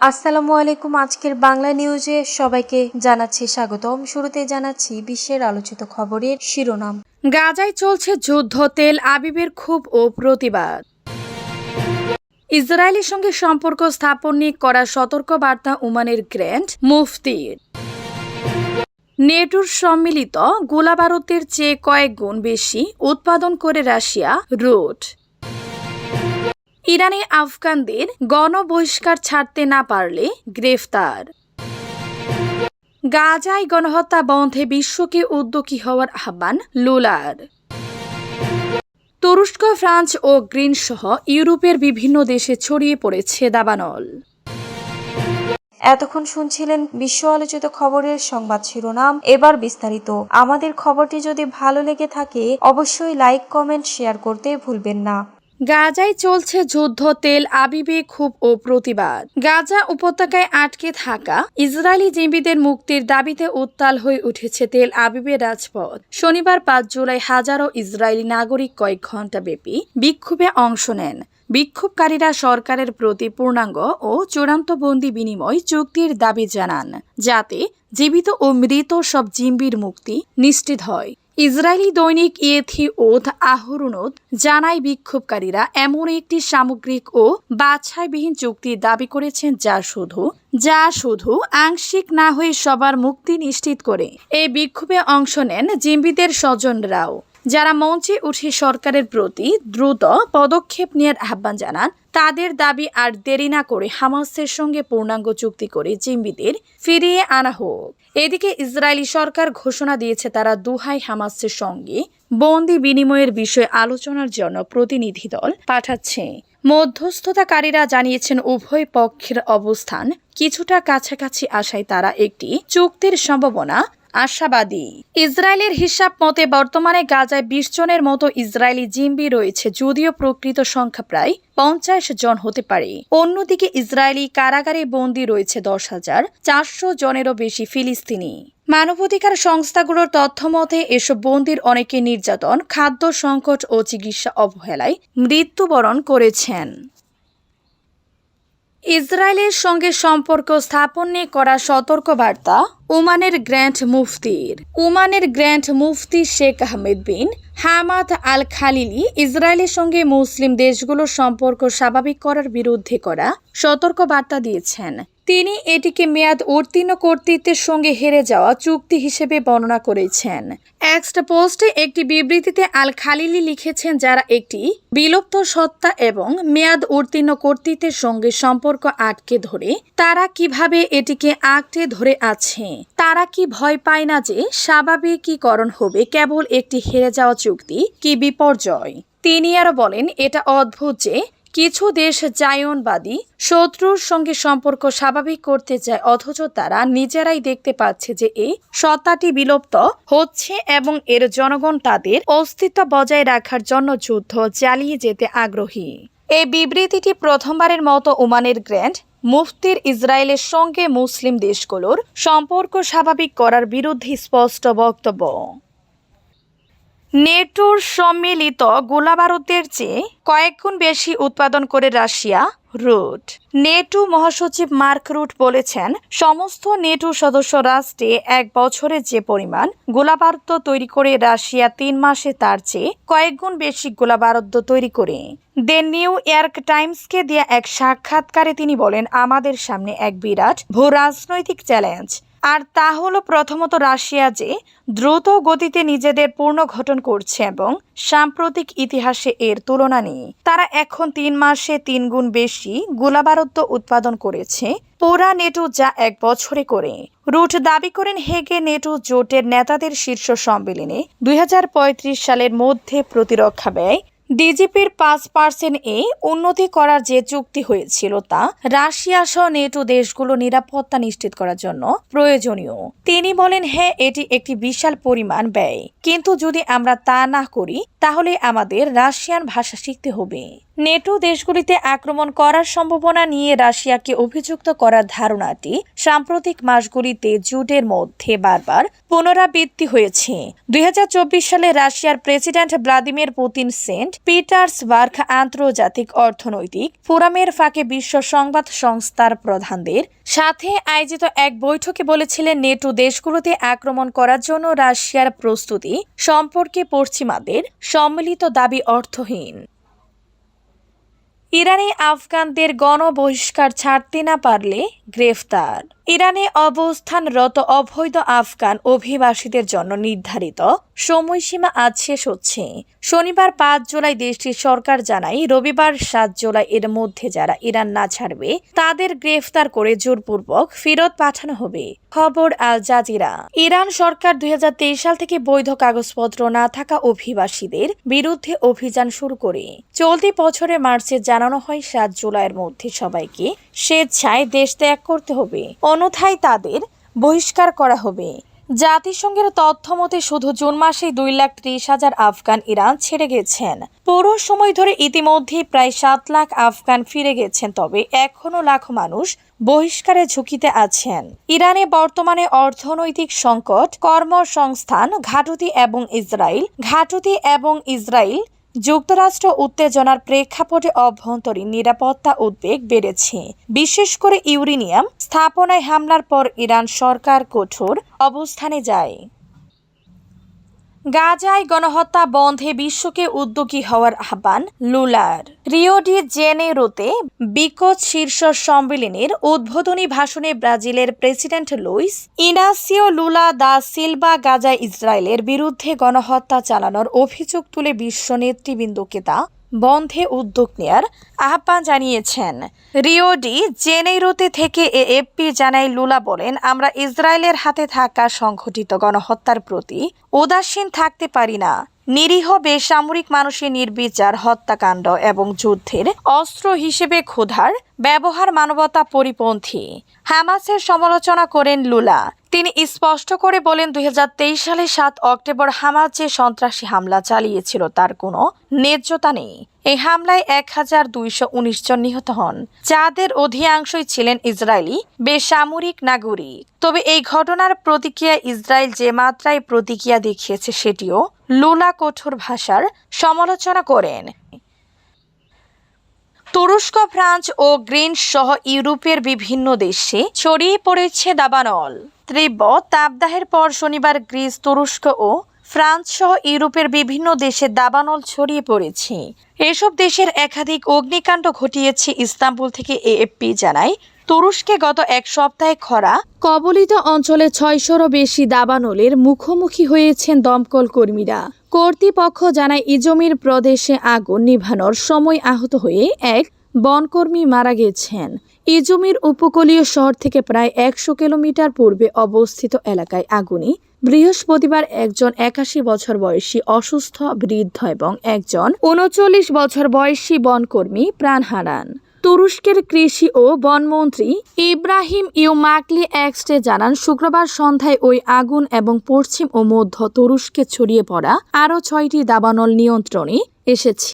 আসসালামু আলাইকুম। আজকের বাংলা নিউজে সবাইকে জানাচ্ছি স্বাগতম। শুরুতে জানাচ্ছি বিশ্বের আলোচিত খবরের শিরোনাম। গাজায় চলছে যুদ্ধ, তেল আবিবের ক্ষোভ ও প্রতিবাদ। ইসরায়েলের সঙ্গে সম্পর্ক স্থাপন নিয়ে করা সতর্ক বার্তা ওমানের গ্র্যান্ড মুফতির। নেটোর সম্মিলিত গোলাবারুদের চেয়ে কয়েক গুণ বেশি উৎপাদন করে রাশিয়া রুট। ইরানে আফগানদের গণবহিষ্কার ছাড়তে না পারলে গ্রেফতার। গাজায় গণহত্যা বন্ধে বিশ্বকে উদ্যোগী হওয়ার আহ্বান লুলার। তুরস্ক, ফ্রান্স ও গ্রিন সহ ইউরোপের বিভিন্ন দেশে ছড়িয়ে পড়েছে দাবানল। এতক্ষণ শুনছিলেন বিশ্ব আলোচিত খবরের সংবাদ শিরোনাম। এবার বিস্তারিত। আমাদের খবরটি যদি ভালো লেগে থাকে, অবশ্যই লাইক, কমেন্ট, শেয়ার করতে ভুলবেন না। গাজায় চলছে যুদ্ধ, তেল আবিবে খুব ও প্রতিবাদ। গাজা উপত্যকায় আটকে থাকা ইসরায়েলি জিম্বিদের মুক্তির দাবিতে উত্তাল হয়ে উঠেছে তেল আবিবে রাজপথ। শনিবার পাঁচ জুলাই হাজারো ইসরায়েলি নাগরিক কয়েক ঘণ্টা ব্যাপী বিক্ষোভে অংশ নেন। বিক্ষোভকারীরা সরকারের প্রতি পূর্ণাঙ্গ ও চূড়ান্ত বন্দি বিনিময় চুক্তির দাবি জানান, যাতে জীবিত ও মৃত সব জিম্বির মুক্তি নিশ্চিত হয়। ইসরায়েলি দৈনিক ইয়েথি ওথ আহরুনত জানায় বিক্ষোভকারীরা, এমন একটি সামগ্রিক ও বাছাইবিহীন চুক্তি দাবি করেছেন যা শুধু যা শুধু আংশিক না হয়ে সবার মুক্তি নিশ্চিত করে। এই বিক্ষোভে অংশ নেন জিম্বিদের স্বজনরাও। যারা মঞ্চে উঠে সরকারের প্রতি দ্রুত পদক্ষেপ নেওয়ার আহ্বান জানান, তাদের দাবি আর দেরি না করে হামাসের সঙ্গে পূর্ণাঙ্গ চুক্তি করে জিম্বিদের ফিরিয়ে আনা হোক। এদিকে ইসরায়েলি সরকার ঘোষণা দিয়েছে তারা দুহাই হামাসের সঙ্গে বন্দি বিনিময়ের বিষয়ে আলোচনার জন্য প্রতিনিধি দল পাঠাচ্ছে। মধ্যস্থতাকারীরা জানিয়েছেন, উভয় পক্ষের অবস্থান কিছুটা কাছাকাছি আসায় তারা একটি চুক্তির সম্ভাবনা আশাবাদী। ইসরায়েলের হিসাব মতে বর্তমানে গাজায় বিশ জনের মতো ইসরায়েলি জিম্বি রয়েছে, যদিও প্রকৃত সংখ্যা প্রায় পঞ্চাশ জন হতে পারে। অন্যদিকে ইসরায়েলি কারাগারে বন্দী রয়েছে দশ হাজার চারশো জনেরও বেশি ফিলিস্তিনি। মানবাধিকার সংস্থাগুলোর তথ্য মতে, এসব বন্দির অনেকে নির্যাতন, খাদ্য সংকট ও চিকিৎসা অবহেলায় মৃত্যুবরণ করেছেন। ইসরায়েলের সঙ্গে সম্পর্ক স্থাপন নিয়ে করা সতর্কবার্তা ওমানের গ্র্যান্ড মুফতির। ওমানের গ্র্যান্ড মুফতি Sheikh Ahmed bin Hamad al Khalili ইসরায়েলের সঙ্গে মুসলিম দেশগুলোর সম্পর্ক স্বাভাবিক করার বিরুদ্ধে করা সতর্ক বার্তা দিয়েছেন। তিনি এটিকে মেয়াদ উত্তীর্ণ কর্তৃত্বের সঙ্গে হেরে যাওয়া চুক্তি হিসেবে বর্ণনা করেছেন। এক্সট পোস্টে একটি বিবৃতিতে আল খালিলি লিখেছেন, যারা একটি বিলুপ্ত সত্তা এবং মেয়াদ উত্তীর্ণ কর্তৃত্বের সঙ্গে সম্পর্ক আটকে ধরে, তারা কীভাবে এটিকে আঁকড়ে ধরে আছে তারা কি ভয় পায় না যে স্বাভাবিকীকরণ হবে কেবল একটি হেরে যাওয়া চুক্তি কি বিপর্যয়? তিনি আরও বলেন, এটা অদ্ভুত যে কিছু দেশ জায়নবাদী শত্রুর সঙ্গে সম্পর্ক স্বাভাবিক করতে চায়, অথচ তারা নিজেরাই দেখতে পাচ্ছে যে এই সত্তাটি বিলুপ্ত হচ্ছে এবং এর জনগণ তাদের অস্তিত্ব বজায় রাখার জন্য যুদ্ধ চালিয়ে যেতে আগ্রহী। এই বিবৃতিটি প্রথমবারের মতো ওমানের গ্র্যান্ড মুফতির ইসরায়েলের সঙ্গে মুসলিম দেশগুলোর সম্পর্ক স্বাভাবিক করার বিরুদ্ধে স্পষ্ট বক্তব্য। নেটোর সম্মিলিত গোলাবারুদের চেয়ে কয়েকগুণ বেশি উৎপাদন করে রাশিয়া রুট। নেটো মহাসচিব মার্ক রুট বলেছেন, সমস্ত নেটো সদস্য রাষ্ট্রে এক বছরে যে পরিমাণ গোলাবারুদ তৈরি করে রাশিয়া তিন মাসে তার চেয়ে কয়েকগুণ বেশি গোলাবারুদ তৈরি করে। দ্য নিউ ইয়র্ক টাইমসকে দেয়া এক সাক্ষাৎকারে তিনি বলেন, আমাদের সামনে এক বিরাট ভূ রাজনৈতিক চ্যালেঞ্জ। আর তা হলো প্রথমত রাশিয়া যে দ্রুত গতিতে নিজেদের পুনর্গঠন করছে এবং সাম্প্রতিক ইতিহাসে এর তুলনা নেই। তারা এখন তিন মাসে তিন গুণ বেশি গোলাবারুদ উৎপাদন করেছে পুরা নেটো যা এক বছরে করে। রুট দাবি করেন হেগে নেটো জোটের নেতাদের শীর্ষ সম্মেলনে দুই হাজার পঁয়ত্রিশ সালের মধ্যে প্রতিরক্ষা ব্যয় ডিজিপির পাঁচ পার্সেন্ট এ উন্নতি করার যে চুক্তি হয়েছিল তা রাশিয়া সহ নেটো দেশগুলো নিরাপত্তা নিশ্চিত করার জন্য প্রয়োজনীয়। তিনি বলেন হ্যাঁ এটি একটি বিশাল পরিমাণ ব্যয়। কিন্তু যদি আমরা তা না করি, তাহলে আমাদের রাশিয়ান ভাষা শিখতে হবে। নেটো দেশগুলিতে আক্রমণ করার সম্ভাবনা নিয়ে রাশিয়াকে অভিযুক্ত করার ধারণাটি সাম্প্রতিক মাসগুলিতে জুটের মধ্যে বারবার পুনরাবৃত্তি হয়েছে। দুই হাজার চব্বিশ সালে রাশিয়ার president Vladimir Putin Saint Petersburg আন্তর্জাতিক অর্থনৈতিক ফোরামের ফাঁকে বিশ্ব সংবাদ সংস্থার প্রধানদের সাথে আয়োজিত এক বৈঠকে বলেছিলেন, নেটো দেশগুলোতে আক্রমণ করার জন্য রাশিয়ার প্রস্তুতি সম্পর্কে পশ্চিমাদের সম্মিলিত দাবি অর্থহীন। ইরানে আফগানদের গণবহিষ্কার ছাড়তে না পারলে গ্রেফতার। ইরানে অবস্থানরত অবৈধ আফগান অভিবাসীদের জন্য নির্ধারিত সময়সীমা আজ শেষ হচ্ছে। শনিবার পাঁচ জুলাই দেশটির সরকার জানায়, রবিবার সাত জুলাই এর মধ্যে যারা ইরান না ছাড়বে, তাদের গ্রেফতার করে জোরপূর্বক ফেরত পাঠানো হবে। খবর আল জাজিরা। ইরান সরকার দুই হাজার তেইশ সাল থেকে বৈধ কাগজপত্র না থাকা অভিবাসীদের বিরুদ্ধে অভিযান শুরু করে। চলতি বছরের মার্চে জানানো হয়, সাত জুলাইয়ের মধ্যে সবাইকে স্বেচ্ছায় দেশ ত্যাগ করতে হবে। অন্যথায় তাদের বহিষ্কার করা হবে। জাতিসংঘের তথ্য মতে, শুধু জুন মাসেই দুই লাখ ত্রিশ হাজার আফগান ইরান ছেড়ে গেছেন। পুরো সময় ধরে ইতিমধ্যে প্রায় সাত লাখ আফগান ফিরে গেছেন, তবে এখনও লাখ মানুষ বহিষ্কারের ঝুঁকিতে আছেন। ইরানে বর্তমানে অর্থনৈতিক সংকট, কর্মসংস্থান ঘাটতি এবং ইসরায়েল ঘাটতি এবং ইসরায়েল যুক্তরাষ্ট্র উত্তেজনার প্রেক্ষাপটে অভ্যন্তরীণ নিরাপত্তা উদ্বেগ বেড়েছে। বিশেষ করে ইউরেনিয়াম স্থাপনায় হামলার পর ইরান সরকার কঠোর অবস্থানে যায়। গাজায় গণহত্যা বন্ধে বিশ্বকে উদ্যোগী হওয়ার আহ্বান লুলার। রিও ডি জেনেরোতে বিকজ শীর্ষ সম্মেলনের উদ্বোধনী ভাষণে ব্রাজিলের president Luiz Inacio Lula da Silva গাজায় ইসরায়েলের বিরুদ্ধে গণহত্যা চালানোর অভিযোগ তুলে বিশ্ব নেতৃবৃন্দকে তা বন্ধে উদ্যোগ নেয়ার আহ্বান জানিয়েছেন। রিও ডি জেনেরোতে থেকে এএফপি জানাই লুলা বলেন, আমরা ইসরায়েলের হাতে থাকা সংঘটিত গণহত্যার প্রতি উদাসীন থাকতে পারি না। নিরীহ, বেসামরিক মানুষের নির্বিচার হত্যাকাণ্ড এবং যুদ্ধের অস্ত্র হিসেবে ক্ষুধার ব্যবহার মানবতা পরিপন্থী। হামাসের সমালোচনা করেন লুলা তিনি স্পষ্ট করে বলেন, দুই হাজার তেইশ সালে সাত অক্টোবর হামাস যে সন্ত্রাসী হামলা চালিয়েছিল, তার কোনো ন্যায্যতা নেই। এই হামলায় এক হাজার দুইশো উনিশ জন নিহত হন। যাদের অধিকাংশই ছিলেন ইসরায়েলি বেসামরিক নাগরিক। তবে এই ঘটনার প্রতিক্রিয়া ইসরায়েল যে মাত্রায় প্রতিক্রিয়া দেখিয়েছে, সেটিও লুলা কঠোর ভাষার সমালোচনা করেন। তুরস্ক, ফ্রান্স ও গ্রিস সহ ইউরোপের বিভিন্ন দেশে ছড়িয়ে পড়েছে দাবানল। তীব্র তাপদাহের পর শনিবার গ্রিস, তুরস্ক ও ফ্রান্স সহ ইউরোপের বিভিন্ন দেশে দাবানল ছড়িয়ে পড়েছে। এসব দেশের একাধিক অগ্নিকাণ্ড ঘটিয়েছে ইস্তাম্বুল থেকে এএফপি জানায়। তুরস্কে গত এক সপ্তাহে খরা কবলিত অঞ্চলে ছয়শোরও বেশি দাবানলের মুখোমুখি হয়েছেন দমকল কর্মীরা। কর্তৃপক্ষ জানায়, ইজমির প্রদেশে আগুন নিভানোর সময় আহত হয়ে এক বনকর্মী মারা গেছেন। ইজমির উপকূলীয় শহর থেকে প্রায় একশো কিলোমিটার পূর্বে অবস্থিত এলাকায় আগুনে বৃহস্পতিবার একজন একাশি বছর বয়সী অসুস্থ, বৃদ্ধ এবং একজন উনচল্লিশ বছর বয়সী বনকর্মী প্রাণ হারান। তুরস্কের কৃষি ও বনমন্ত্রী ইব্রাহিম ইউমাকলি এক্সটে জানান, শুক্রবার সন্ধ্যায় ওই আগুন এবং পশ্চিম ও মধ্য তুরস্কে ছড়িয়ে পড়া আরও ছয়টি দাবানল নিয়ন্ত্রণে এসেছে।